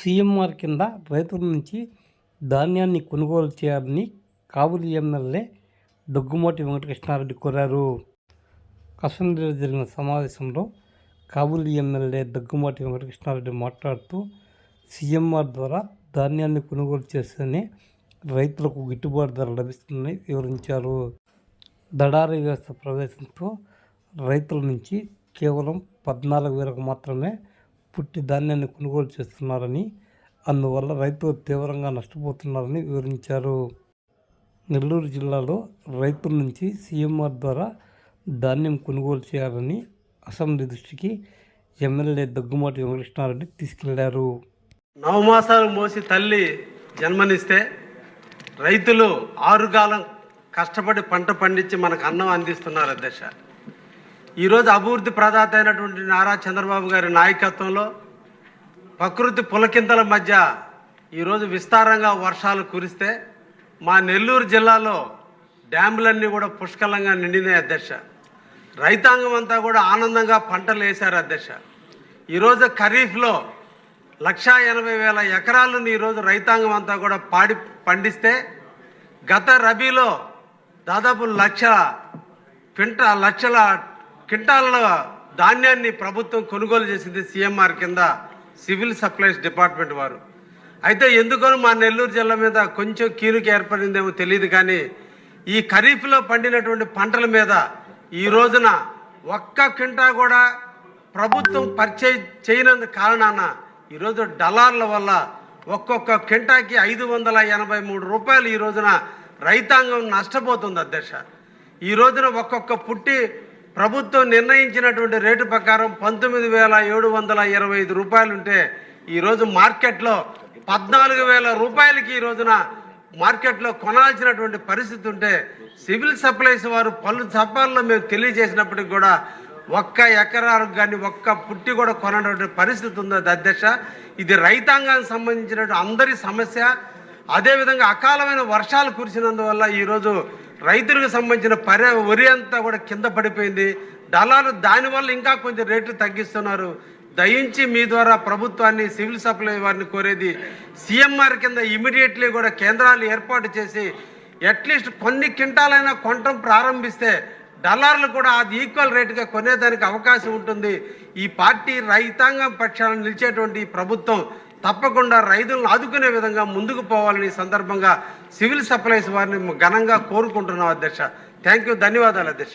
CMR కింద రైతుల నుంచి ధాన్యాన్ని కొనుగోలు చేయాలని కాబూలి ఎమ్మెల్యే దగ్గుమాటి వెంకటకృష్ణారెడ్డి కోరారు. అసెంబ్లీలో జరిగిన సమావేశంలో కాబూలి ఎమ్మెల్యే దగ్గుమాటి వెంకటకృష్ణారెడ్డి మాట్లాడుతూ సీఎంఆర్ ద్వారా ధాన్యాన్ని కొనుగోలు చేస్తేనే రైతులకు గిట్టుబాటు ధర లభిస్తుందని వివరించారు. దడారి వ్యవస్థ ప్రవేశంతో రైతుల నుంచి కేవలం పద్నాలుగు వేలకు మాత్రమే పుట్టి ధాన్యాన్ని కొనుగోలు చేస్తున్నారని అందువల్ల రైతులు తీవ్రంగా నష్టపోతున్నారని వివరించారు. నెల్లూరు జిల్లాలో రైతుల నుంచి సీఎంఆర్ ద్వారా ధాన్యం కొనుగోలు చేయాలని అసెంబ్లీ దృష్టికి ఎమ్మెల్యే దగ్గుమాటి వెంకటకృష్ణారెడ్డి తీసుకెళ్ళారు. నవమాసాలు మోసి తల్లి జన్మనిస్తే రైతులు ఆరుగాలం కష్టపడి పంట పండించి మనకు అన్నం అందిస్తున్నారు అధ్యక్ష ఈరోజు అభివృద్ధి ప్రదాత అయినటువంటి నారా చంద్రబాబు గారి నాయకత్వంలో ప్రకృతి పులకింతల మధ్య ఈరోజు విస్తారంగా వర్షాలు కురిస్తే మా నెల్లూరు జిల్లాలో డ్యాములన్నీ కూడా పుష్కలంగా నిండినాయి అధ్యక్ష. రైతాంగం అంతా కూడా ఆనందంగా పంటలు వేశారు అధ్యక్ష. ఈరోజు ఖరీఫ్లో లక్షా ఎనభై వేల ఎకరాలను ఈరోజు రైతాంగం అంతా కూడా పాడి పండిస్తే గత రబీలో దాదాపు లక్ష క్వింటా లక్షల క్వింటాల ధాన్యాన్ని ప్రభుత్వం కొనుగోలు చేసింది సీఎంఆర్ కింద సివిల్ సప్లైస్ డిపార్ట్మెంట్ వారు. అయితే ఎందుకనో మా నెల్లూరు జిల్లా మీద కొంచెం కీలుక ఏర్పడిందేమో తెలియదు కానీ ఈ ఖరీఫ్లో పండినటువంటి పంటల మీద ఈ రోజున ఒక్క క్వింటా కూడా ప్రభుత్వం పరిచయ చేయనందు కారణాన ఈరోజు డలార్ల వల్ల ఒక్కొక్క క్వింటాకి ఐదు వందల ఎనభై మూడు రూపాయలు ఈ రోజున రైతాంగం నష్టపోతుంది అధ్యక్ష. ఈ రోజున ఒక్కొక్క పుట్టి ప్రభుత్వం నిర్ణయించినటువంటి రేటు ప్రకారం పంతొమ్మిది వేల ఏడు వందల ఇరవై ఐదు రూపాయలు ఉంటే ఈరోజు మార్కెట్లో పద్నాలుగు వేల రూపాయలకి ఈ రోజున మార్కెట్లో కొనాల్సినటువంటి పరిస్థితి ఉంటే సివిల్ సప్లైస్ వారు పలు సపాల్లో మేము తెలియజేసినప్పటికి కూడా ఒక్క ఎకరాలకు కానీ ఒక్క పుట్టి కూడా కొనటువంటి పరిస్థితి ఉంది అధ్యక్ష. ఇది రైతాంగానికి సంబంధించినటువంటి అందరి సమస్య. అదేవిధంగా అకాలమైన వర్షాలు కురిసినందువల్ల ఈరోజు రైతులకు సంబంధించిన పరి వరి అంతా కూడా కింద పడిపోయింది. దళాలు దానివల్ల ఇంకా కొంచెం రేట్లు తగ్గిస్తున్నారు. దయించి మీ ద్వారా ప్రభుత్వాన్ని సివిల్ సప్లై వారిని కోరేది సీఎంఆర్ కింద ఇమీడియట్లీ కూడా కేంద్రాలు ఏర్పాటు చేసి అట్లీస్ట్ కొన్ని క్వింటాలైనా కొనటం ప్రారంభిస్తే డలార్లు కూడా అది ఈక్వల్ రేటుగా కొనేదానికి అవకాశం ఉంటుంది. ఈ పార్టీ రైతాంగం పక్షాలను నిలిచేటువంటి ప్రభుత్వం తప్పకుండా రైతులను ఆదుకునే విధంగా ముందుకు పోవాలని సందర్భంగా సివిల్ సప్లైస్ వారిని ఘనంగా కోరుకుంటున్నాం అధ్యక్ష. థ్యాంక్ యూ ధన్యవాదాలు అధ్యక్ష.